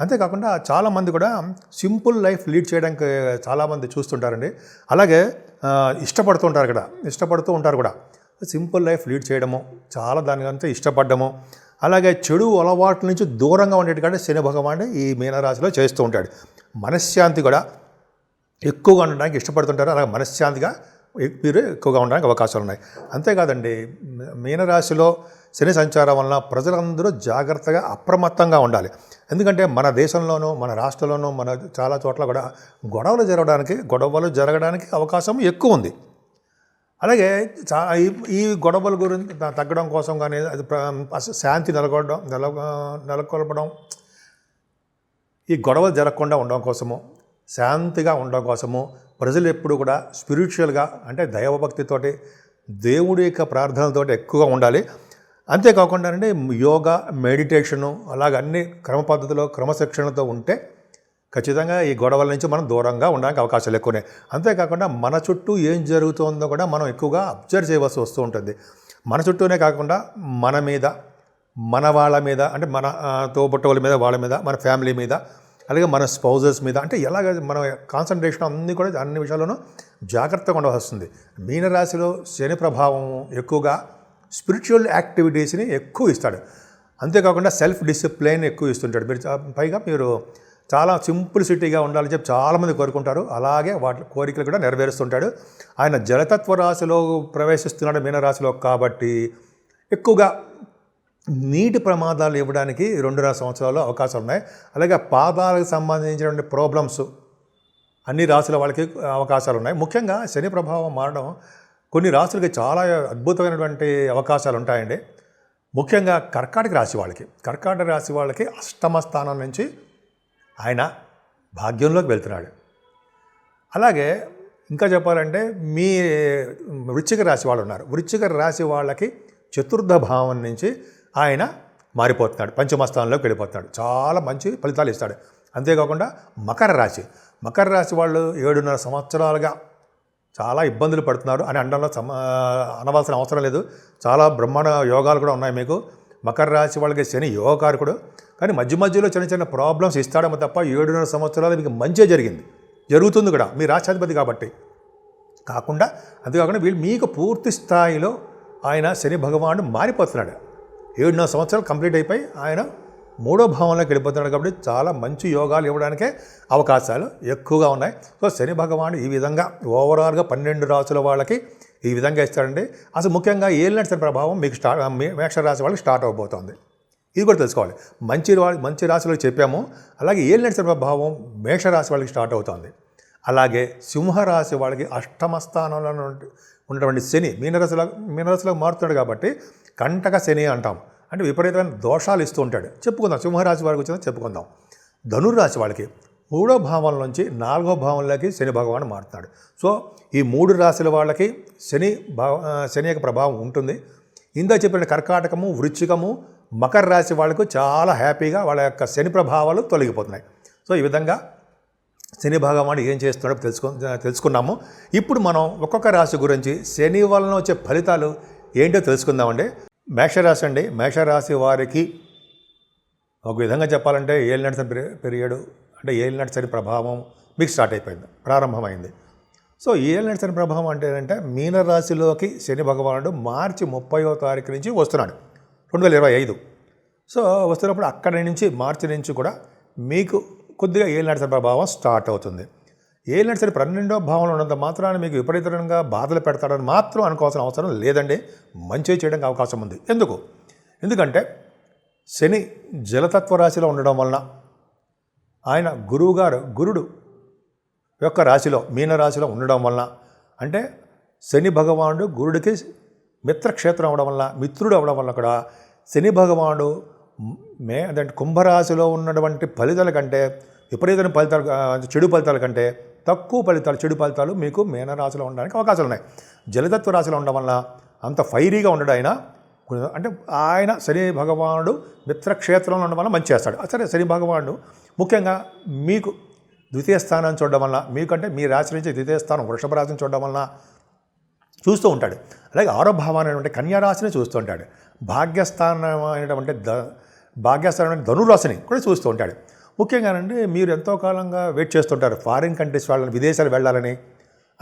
అంతేకాకుండా చాలామంది కూడా సింపుల్ లైఫ్ లీడ్ చేయడానికి చాలామంది చూస్తుంటారండి. అలాగే ఇష్టపడుతూ ఉంటారు కూడా ఇష్టపడుతూ ఉంటారు కూడా. సింపుల్ లైఫ్ లీడ్ చేయడము చాలా దానికంతా ఇష్టపడ్డము. అలాగే చెడు అలవాట్ల నుంచి దూరంగా ఉండేట్టుగా శని భగవానుడు ఈ మీనరాశిలో చేస్తూ ఉంటాడు. మనశ్శాంతి కూడా ఎక్కువగా ఉండడానికి ఇష్టపడుతుంటారు. అలాగే మనశ్శాంతిగా మీరు ఎక్కువగా ఉండడానికి అవకాశాలు ఉన్నాయి. అంతేకాదండి మీనరాశిలో శని సంచారం వలన ప్రజలందరూ జాగ్రత్తగా అప్రమత్తంగా ఉండాలి. ఎందుకంటే మన దేశంలోనూ మన రాష్ట్రంలోనూ మన చాలా చోట్ల కూడా గొడవలు జరగడానికి గొడవలు జరగడానికి అవకాశం ఎక్కువ ఉంది. అలాగే చా ఈ ఈ గొడవల గురించి తగ్గడం కోసం కానీ అది ప్ర- శాంతి నెలకొడడం నెల నెలకొల్పడం ఈ గొడవలు జరగకుండా ఉండడం కోసము శాంతిగా ఉండడం కోసము ప్రజలు ఎప్పుడు కూడా స్పిరిచువల్గా అంటే దైవభక్తితోటి దేవుడి యొక్క ప్రార్థనలతోటి ఎక్కువగా ఉండాలి. అంతేకాకుండా అంటే యోగా మెడిటేషను అలాగ అన్ని క్రమ పద్ధతిలో క్రమశిక్షణతో ఉంటే ఖచ్చితంగా ఈ గొడవల నుంచి మనం దూరంగా ఉండడానికి అవకాశాలు ఎక్కువనే. అంతేకాకుండా మన చుట్టూ ఏం జరుగుతుందో కూడా మనం ఎక్కువగా అబ్జర్వ్ చేయవలసి వస్తూ ఉంటుంది. మన చుట్టూనే కాకుండా మన మీద మన వాళ్ళ మీద అంటే మన ఆ, తోబుట్టవుల మీద వాళ్ళ మీద మన ఫ్యామిలీ మీద అలాగే మన స్పౌజెస్ మీద అంటే ఎలాగ మన కాన్సన్ట్రేషన్ అన్నీ కూడా అన్ని విషయాల్లోనూ జాగ్రత్తగా ఉండవలసి వస్తుంది. మీనరాశిలో శని ప్రభావం ఎక్కువగా స్పిరిచువల్ యాక్టివిటీస్ని ఎక్కువ ఇస్తాడు. అంతేకాకుండా సెల్ఫ్ డిసిప్లైన్ ఎక్కువ ఇస్తుంటాడు. మీరు పైగా మీరు చాలా సింప్లిసిటీగా ఉండాలని చెప్పి చాలామంది కోరుకుంటారు. అలాగే వాటి కోరికలు కూడా నెరవేరుస్తుంటాడు. ఆయన జలతత్వ రాశిలో ప్రవేశిస్తున్నాడు మీనరాశిలో కాబట్టి ఎక్కువగా నీటి ప్రమాదాలు ఇవ్వడానికి రెండున్నర సంవత్సరాలు అవకాశాలు ఉన్నాయి. అలాగే పాదాలకు సంబంధించినటువంటి ప్రాబ్లమ్స్ అన్ని రాశుల వాళ్ళకి అవకాశాలు ఉన్నాయి. ముఖ్యంగా శని ప్రభావం మారడం కొన్ని రాశులకి చాలా అద్భుతమైనటువంటి అవకాశాలు ఉంటాయండి ముఖ్యంగా కర్కాటక రాశి వాళ్ళకి. కర్కాటక రాశి వాళ్ళకి అష్టమ స్థానం నుంచి ఆయన భాగ్యంలోకి వెళ్తున్నాడు. అలాగే ఇంకా చెప్పాలంటే మీ వృశ్చిక రాశి వాళ్ళు ఉన్నారు. వృశ్చిక రాశి వాళ్ళకి చతుర్థ భావం నుంచి ఆయన మారిపోతున్నాడు. పంచమస్థానంలోకి వెళ్ళిపోతున్నాడు. చాలా మంచి ఫలితాలు ఇస్తాడు. అంతేకాకుండా మకర రాశి. మకర రాశి వాళ్ళు ఏడున్నర సంవత్సరాలుగా చాలా ఇబ్బందులు పడుతున్నారు అని అనడంలో సమ అనవలసిన అవసరం లేదు. చాలా బ్రహ్మాండ యోగాలు కూడా ఉన్నాయి మీకు. మకర రాశి వాళ్ళకి శని యోగకారకుడు. కానీ మధ్య మధ్యలో చిన్న చిన్న ప్రాబ్లమ్స్ ఇస్తాడేమో తప్ప ఏడున్నర సంవత్సరాలు మీకు మంచిగా జరిగింది. జరుగుతుంది కూడా. మీ రాష్ట్రాధిపతి కాబట్టి. కాకుండా అంతేకాకుండా వీళ్ళు మీకు పూర్తి స్థాయిలో ఆయన శని భగవానుడు మారిపోతున్నాడు. ఏడున్నర సంవత్సరాలు కంప్లీట్ అయిపోయి ఆయన మూడో భావంలోకి వెళ్ళిపోతున్నాడు కాబట్టి చాలా మంచి యోగాలు ఇవ్వడానికే అవకాశాలు ఎక్కువగా ఉన్నాయి. సో శని భగవానుడు ఈ విధంగా ఓవరాల్గా పన్నెండు రాసుల వాళ్ళకి ఈ విధంగా ఇస్తాడండి. అసలు ముఖ్యంగా ఏలినట్టు శని ప్రభావం మీకు స్టార్ట్ మేష రాశి వాళ్ళకి స్టార్ట్ అవబోతోంది. ఇది కూడా తెలుసుకోవాలి. మంచి మంచి రాశిలో చెప్పాము. అలాగే ఏలినట్టు శని ప్రభావం మేషరాశి వాళ్ళకి స్టార్ట్ అవుతుంది. అలాగే సింహరాశి వాళ్ళకి అష్టమ స్థానంలో ఉన్నటువంటి శని మీనరాశిలో మీనరాశిలో మారుతున్నాడు కాబట్టి కంటక శని అంటాం. అంటే విపరీతమైన దోషాలు ఇస్తూ ఉంటాడు. చెప్పుకుందాం. సింహరాశి వారికి వచ్చిందని చెప్పుకుందాం. ధనుర్రాశి వాళ్ళకి మూడో భావం నుంచి నాలుగో భావంలోకి శని భగవాన్ మారుతున్నాడు. సో ఈ మూడు రాశుల వాళ్ళకి శని భావ శని యొక్క ప్రభావం ఉంటుంది. ఇందా చెప్పిన కర్కాటకము వృచ్చికము మకర రాశి వాళ్ళకు చాలా హ్యాపీగా వాళ్ళ యొక్క శని ప్రభావాలు తొలగిపోతున్నాయి. సో ఈ విధంగా శని భగవాన్ ఏం చేస్తున్నాడో తెలుసుకు తెలుసుకున్నాము. ఇప్పుడు మనం ఒక్కొక్క రాశి గురించి శని వలన వచ్చే ఫలితాలు ఏంటో తెలుసుకుందామండి. మేషరాశి అండి. మేషరాశి వారికి ఒక విధంగా చెప్పాలంటే ఏలినట్టు సరి పీరియడ్ అంటే ఏలినట్టు సరి ప్రభావం మీకు స్టార్ట్ అయిపోయింది ప్రారంభమైంది. సో ఏలినట్టు సరి ప్రభావం అంటే ఏంటంటే మీనరాశిలోకి శని భగవానుడు మార్చి ముప్పయో తారీఖు నుంచి వస్తున్నాడు రెండు వేల ఇరవై ఐదు. సో వస్తున్నప్పుడు అక్కడి నుంచి మార్చి నుంచి కూడా మీకు కొద్దిగా ఏలినాటి సరి ప్రభావం స్టార్ట్ అవుతుంది. ఏలినాటి సరే పన్నెండో భావంలో ఉన్నంత మాత్రాన మీకు విపరీతంగా బాధలు పెడతాడని మాత్రం అనుకోవాల్సిన అవసరం లేదండి. మంచి చేయడానికి అవకాశం ఉంది. ఎందుకు? ఎందుకంటే శని జలతత్వ రాశిలో ఉండడం వలన ఆయన గురువుగారు గురుడు యొక్క రాశిలో మీనరాశిలో ఉండడం వలన అంటే శని భగవానుడు గురుడికి మిత్రక్షేత్రం అవడం వల్ల మిత్రుడు అవడం వల్ల కూడా శని భగవానుడు మే అదంటే కుంభరాశిలో ఉన్నటువంటి ఫలితాల కంటే విపరీతమైన ఫలితాలు చెడు ఫలితాల కంటే తక్కువ ఫలితాలు చెడు ఫలితాలు మీకు మేనరాశిలో ఉండడానికి అవకాశాలు ఉన్నాయి. జలతత్వ రాశిలో ఉండడం వల్ల అంత ఫైరీగా ఉండడు ఆయన. అంటే ఆయన శని భగవానుడు మిత్రక్షేత్రంలో ఉండడం వల్ల మంచి చేస్తాడు. సరే శని భగవానుడు ముఖ్యంగా మీకు ద్వితీయ స్థానాన్ని చూడడం వల్ల మీకంటే మీ రాశి నుంచి ద్వితీయ స్థానం వృషభ రాశిని చూడడం వలన చూస్తూ ఉంటాడు. అలాగే ఆరో భావాన్ని అనేటువంటి కన్యారాశిని చూస్తూ ఉంటాడు. భాగ్యస్థానం అనేటువంటి ద భాగ్యస్థానం ధనురాశిని కూడా చూస్తూ ఉంటాడు. ముఖ్యంగానండి మీరు ఎంతో కాలంగా వెయిట్ చేస్తుంటారు. ఫారిన్ కంట్రీస్ వాళ్ళని విదేశాలు వెళ్ళాలని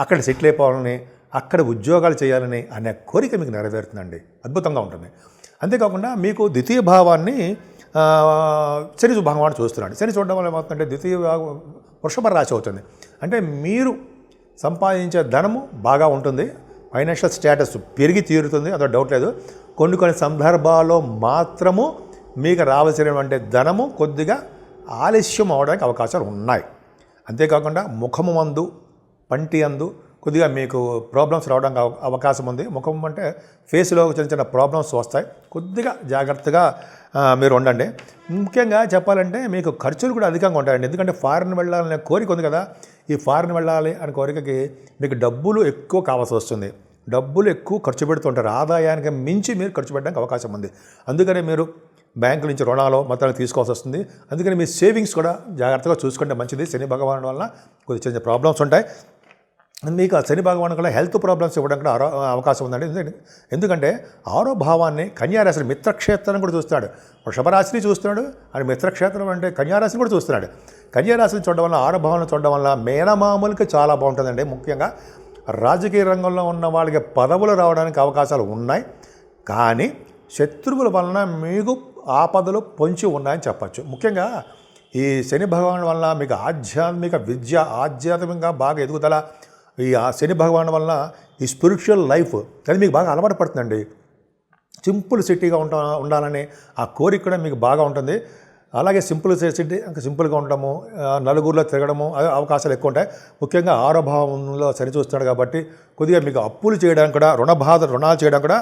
అక్కడ సెటిల్ అయిపోవాలని అక్కడ ఉద్యోగాలు చేయాలని అనే కోరిక మీకు నెరవేరుతుందండి. అద్భుతంగా ఉంటుంది. అంతేకాకుండా మీకు ద్వితీయ భావాన్ని శని భగవాన్ చూస్తున్నాడు. శని చూడడం వల్ల ఏమవుతుందంటే ద్వితీయ భాగం వృషభ రాశి అవుతుంది. అంటే మీరు సంపాదించే ధనము బాగా ఉంటుంది. ఫైనాన్షియల్ స్టేటస్ పెరిగి తీరుతుంది. అదో డౌట్ లేదు. కొన్ని కొన్ని సందర్భాల్లో మాత్రము మీకు రావాల్సినటువంటి ధనము కొద్దిగా ఆలస్యం అవడానికి అవకాశాలు ఉన్నాయి. అంతేకాకుండా ముఖము మందు పంటి అందు కొద్దిగా మీకు ప్రాబ్లమ్స్ రావడానికి అవకాశం ఉంది. ముఖం అంటే ఫేస్లో చిన్న చిన్న ప్రాబ్లమ్స్ వస్తాయి. కొద్దిగా జాగ్రత్తగా మీరు ఉండండి. ముఖ్యంగా చెప్పాలంటే మీకు ఖర్చులు కూడా అధికంగా ఉంటాయండి. ఎందుకంటే ఫారిన్ వెళ్ళాలనే కోరిక ఉంది కదా. ఈ ఫారిన్ వెళ్ళాలి అనే కోరికకి మీకు డబ్బులు ఎక్కువ కావాల్సి వస్తుంది. డబ్బులు ఎక్కువ ఖర్చు పెడుతుంటారు. ఆదాయానికి మించి మీరు ఖర్చు పెట్టడానికి అవకాశం ఉంది. అందుకనే మీరు బ్యాంకు నుంచి రుణాలు మొత్తాన్ని తీసుకోవాల్సి వస్తుంది. అందుకని మీ సేవింగ్స్ కూడా జాగ్రత్తగా చూసుకుంటే మంచిది. శని భగవాన్ వల్ల కొద్ది చిన్న ప్రాబ్లమ్స్ ఉంటాయి. మీకు ఆ శని భగవాన్ కూడా హెల్త్ ప్రాబ్లమ్స్ ఇవ్వడానికి కూడా ఆరో- అవకాశం ఉందండి. ఎందుకంటే- ఎందుకంటే ఆరో భావాన్ని కన్యారాశి మిత్రక్షేత్రం కూడా చూస్తున్నాడు. వృషభరాశిని చూస్తున్నాడు. అని మిత్రక్షేత్రం అంటే కన్యారాశిని కూడా చూస్తున్నాడు. కన్యారాశిని చూడడం వల్ల ఆరో భావాన్ని చూడడం వల్ల మేనమామూలకి చాలా బాగుంటుందండి. ముఖ్యంగా రాజకీయ రంగంలో ఉన్న వాళ్ళకి పదవులు రావడానికి అవకాశాలు ఉన్నాయి. కానీ శత్రువుల వలన మీకు ఆపదలు పొంచి ఉన్నాయని చెప్పచ్చు. ముఖ్యంగా ఈ శని భగవాన్ వల్ల మీకు ఆధ్యాత్మిక విద్య ఆధ్యాత్మికంగా బాగా ఎదుగుదల ఈ ఆ శని భగవాన్ వల్ల ఈ స్పిరిచువల్ లైఫ్ అది మీకు బాగా అలవాటు పడుతుందండి. సింపుల్ సిటీగా ఉంటా ఉండాలని ఆ కోరిక కూడా మీకు బాగా ఉంటుంది. అలాగే సింపుల్ సిటీ ఇంకా సింపుల్గా ఉండడము నలుగురిలో తిరగడము అవకాశాలు ఎక్కువ ఉంటాయి. ముఖ్యంగా ఆరో భావంలో కాబట్టి కొద్దిగా మీకు అప్పులు చేయడానికి కూడా రుణ బాధ రుణాలు చేయడానికి కూడా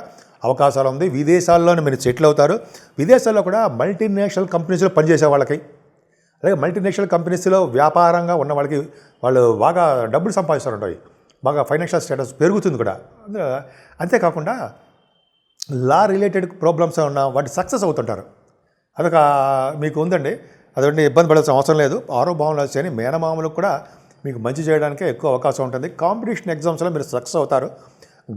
అవకాశాలు ఉంది. విదేశాల్లోనే మీరు సెటిల్ అవుతారు. విదేశాల్లో కూడా మల్టీనేషనల్ కంపెనీస్లో పనిచేసే వాళ్ళకి అలాగే మల్టీనేషనల్ కంపెనీస్లో వ్యాపారంగా ఉన్న వాళ్ళకి వాళ్ళు బాగా డబ్బులు సంపాదిస్తారుంటాయి. బాగా ఫైనాన్షియల్ స్టేటస్ పెరుగుతుంది కూడా. అంతేకాకుండా లా రిలేటెడ్ ప్రాబ్లమ్స్ ఉన్న వాటి సక్సెస్ అవుతుంటారు. అదొక మీకు ఉందండి. అదంటే ఇబ్బంది పడాల్సిన అవసరం లేదు. ఆరో భావనలు వచ్చాయని మేనమామలకు కూడా మీకు మంచి చేయడానికే ఎక్కువ అవకాశం ఉంటుంది. కాంపిటీషన్ ఎగ్జామ్స్లో మీరు సక్సెస్ అవుతారు.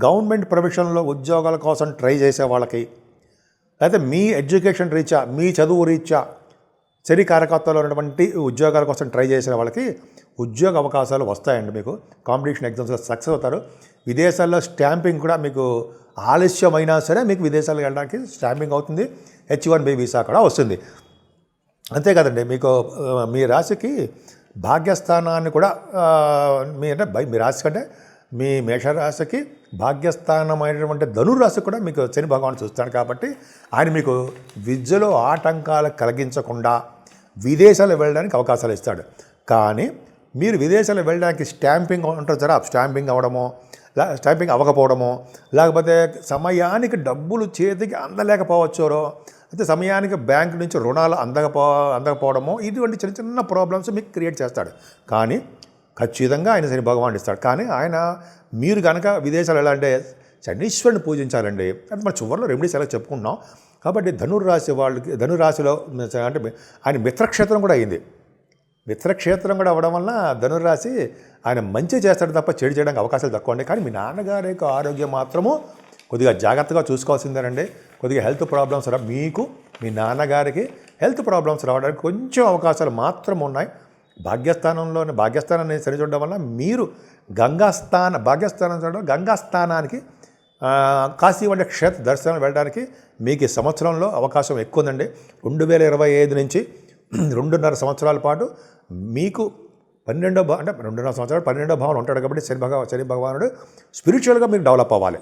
గవర్నమెంట్ ప్రొఫెషన్లో ఉద్యోగాల కోసం ట్రై చేసే వాళ్ళకి అయితే మీ ఎడ్యుకేషన్ రీత్యా మీ చదువు రీత్యా శని కారకత్వాలు ఉన్నటువంటి ఉద్యోగాల కోసం ట్రై చేసిన వాళ్ళకి ఉద్యోగ అవకాశాలు వస్తాయండి మీకు. కాంపిటీషన్ ఎగ్జామ్స్లో సక్సెస్ అవుతారు. విదేశాల్లో స్టాంపింగ్ కూడా మీకు ఆలస్యమైనా సరే మీకు విదేశాలకు వెళ్ళడానికి స్టాంపింగ్ అవుతుంది. హెచ్ వన్ బి వీసా కూడా వస్తుంది. అంతే కదండి మీకు మీ రాశికి భాగ్యస్థానాన్ని కూడా మీ అంటే బై- మీ రాశి కంటే మీ మేషరాశికి భాగ్యస్థానమైనటువంటి ధనురాశి కూడా మీకు శని భగవాన్ చూస్తాడు కాబట్టి ఆయన మీకు విద్యలో ఆటంకాలు కలిగించకుండా విదేశాలు వెళ్ళడానికి అవకాశాలు ఇస్తాడు. కానీ మీరు విదేశాలు వెళ్ళడానికి స్టాంపింగ్ ఉంటుంది సార్ స్టాంపింగ్ అవ్వడమో స్టాంపింగ్ అవ్వకపోవడమో లేకపోతే సమయానికి డబ్బులు చేతికి అందలేకపోవచ్చో అయితే సమయానికి బ్యాంక్ నుంచి రుణాలు అందకపో అందకపోవడమో ఇటువంటి చిన్న చిన్న ప్రాబ్లమ్స్ మీకు క్రియేట్ చేస్తాడు. కానీ ఖచ్చితంగా ఆయన శని భగవాన్ ఇస్తాడు. కానీ ఆయన మీరు కనుక విదేశాలు ఎలా అంటే శనీశ్వరుని పూజించాలండి. అది మన చివరిలో రెమెడీస్ ఎలా చెప్పుకున్నాం కాబట్టి ధనుర్రాశి వాళ్ళకి ధనురాశిలో అంటే ఆయన మిత్రక్షేత్రం కూడా అయింది. మిత్రక్షేత్రం కూడా అవ్వడం వల్ల ధనుర్రాశి ఆయన మంచి చేస్తాడు తప్ప చెడు చేయడానికి అవకాశాలు తక్కువ అండి కానీ మీ నాన్నగారి యొక్క ఆరోగ్యం మాత్రము కొద్దిగా జాగ్రత్తగా చూసుకోవాల్సిందేనండి. కొద్దిగా హెల్త్ ప్రాబ్లమ్స్ రా మీకు మీ నాన్నగారికి హెల్త్ ప్రాబ్లమ్స్ రావడానికి కొంచెం అవకాశాలు మాత్రం ఉన్నాయి. భాగ్యస్థానంలోని భాగ్యస్థానాన్ని సరిచూడడం వల్ల మీరు గంగాస్థాన భాగ్యస్థానం చూడడం గంగాస్థానానికి కాశీ వంటి క్షేత్ర దర్శనం వెళ్ళడానికి మీకు ఈ సంవత్సరంలో అవకాశం ఎక్కువ ఉందండి రెండు వేల ఇరవై ఐదు నుంచి రెండున్నర సంవత్సరాల పాటు మీకు పన్నెండో భా అంటే రెండున్నర సంవత్సరాలు పన్నెండో భావన ఉంటాడు కాబట్టి శని భగవా శని భగవానుడు స్పిరిచువల్గా మీరు డెవలప్ అవ్వాలి.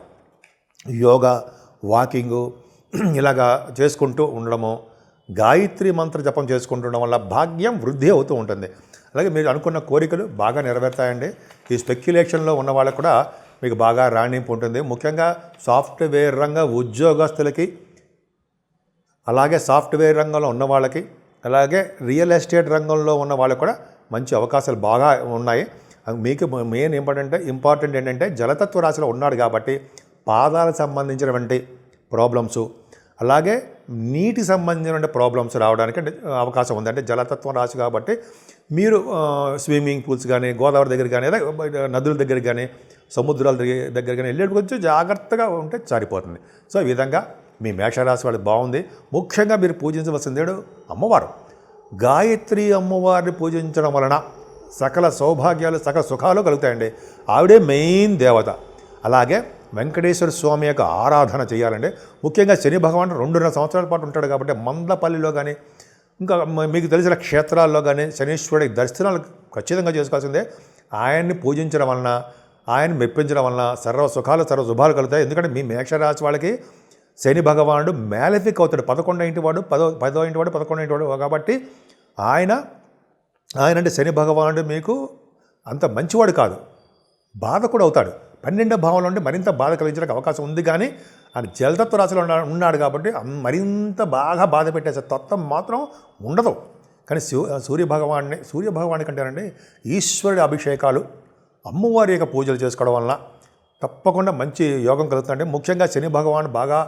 యోగా వాకింగు ఇలాగా చేసుకుంటూ ఉండడము గాయత్రి మంత్ర జపం చేసుకుంటుండడం వల్ల భాగ్యం వృద్ధి అవుతూ ఉంటుంది. అలాగే మీరు అనుకున్న కోరికలు బాగా నెరవేరుతాయండి. ఈ స్పెక్యులేషన్లో ఉన్న వాళ్ళకు కూడా మీకు బాగా రాణింపు ఉంటుంది. ముఖ్యంగా సాఫ్ట్వేర్ రంగ ఉద్యోగస్తులకి అలాగే సాఫ్ట్వేర్ రంగంలో ఉన్న వాళ్ళకి అలాగే రియల్ ఎస్టేట్ రంగంలో ఉన్న వాళ్ళకి కూడా మంచి అవకాశాలు బాగా ఉన్నాయి. మీకు మెయిన్ ఇంపార్టెంట్ ఇంపార్టెంట్ ఏంటంటే జలతత్వ రాశిలో ఉన్నాడు కాబట్టి పాదాలకు సంబంధించినటువంటి ప్రాబ్లమ్స్ అలాగే నీటి సంబంధించిన ప్రాబ్లమ్స్ రావడానికి అంటే అవకాశం ఉంది. అంటే జలతత్వం రాశి కాబట్టి మీరు స్విమ్మింగ్ పూల్స్ కానీ గోదావరి దగ్గర కానీ నదుల దగ్గర కానీ సముద్రాల దగ్గర కానీ వెళ్ళేటప్పుడు కొంచెం జాగ్రత్తగా ఉంటే సరిపోతుంది. సో ఈ విధంగా మీ మేషరాశి వాళ్ళకి బాగుంది. ముఖ్యంగా మీరు పూజించవలసిందేడు అమ్మవారు. గాయత్రి అమ్మవారిని పూజించడం వలన సకల సౌభాగ్యాలు సకల సుఖాలు కలుగుతాయండి. ఆవిడే మెయిన్ దేవత. అలాగే వెంకటేశ్వర స్వామి యొక్క ఆరాధన చేయాలంటే ముఖ్యంగా శని భగవాన్ రెండున్నర సంవత్సరాల పాటు ఉంటాడు కాబట్టి మందపల్లిలో కానీ ఇంకా మీకు తెలిసిన క్షేత్రాల్లో కానీ శనీశ్వరుడి దర్శనాలు ఖచ్చితంగా చేసుకోవాల్సిందే. ఆయన్ని పూజించడం వలన ఆయన మెప్పించడం వలన సర్వ సుఖాలు సర్వ శుభాలు కలుగుతాయి. ఎందుకంటే మీ మేషరాశి వాళ్ళకి శని భగవానుడు మేలఫిక్ అవుతాడు. పదకొండో ఇంటి వాడు పదో పదో ఇంటి వాడు పదకొండో ఇంటి వాడు కాబట్టి ఆయన ఆయన అంటే శని భగవానుడు మీకు అంత మంచివాడు కాదు. బాధ కూడా అవుతాడు. పన్నెండో భావంలో ఉండి మరింత బాధ కలిగించడానికి అవకాశం ఉంది కానీ ఆయన జలతత్వ రాశిలో ఉన్నాడు కాబట్టి మరింత బాగా బాధ పెట్టేసే తత్వం మాత్రం ఉండదు. కానీ శివ సూర్య భగవాన్ని సూర్య భగవాని కంటేనండి ఈశ్వరుడి అభిషేకాలు అమ్మవారి యొక్క పూజలు చేసుకోవడం వలన తప్పకుండా మంచి యోగం కలుగుతుందండి ముఖ్యంగా శని భగవాన్ బాగా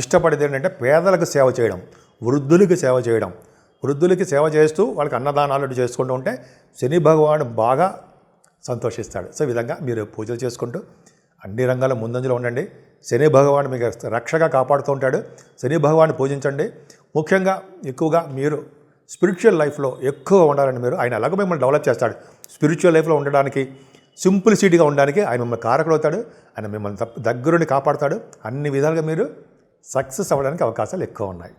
ఇష్టపడేది ఏంటంటే పేదలకు సేవ చేయడం వృద్ధులకి సేవ చేయడం. వృద్ధులకి సేవ చేస్తూ వాళ్ళకి అన్నదానాలు చేసుకుంటూ ఉంటే శని భగవాన్ బాగా సంతోషిస్తాడు. సో ఈ విధంగా మీరు పూజలు చేసుకుంటూ అన్ని రంగాల ముందంజలో ఉండండి. శని భగవాన్ మీకు రక్షగా కాపాడుతూ ఉంటాడు. శని భగవాన్ని పూజించండి. ముఖ్యంగా ఎక్కువగా మీరు స్పిరిచువల్ లైఫ్లో ఎక్కువ ఉండాలని మీరు ఆయన అలాగే మిమ్మల్ని డెవలప్ చేస్తాడు. స్పిరిచువల్ లైఫ్లో ఉండడానికి సింప్లిసిటీగా ఉండడానికి ఆయన మిమ్మల్ని కారకులవుతాడు ఆయన మిమ్మల్ని దగ్గరుండి కాపాడుతాడు. అన్ని విధాలుగా మీరు సక్సెస్ అవ్వడానికి అవకాశాలు ఎక్కువ ఉన్నాయి.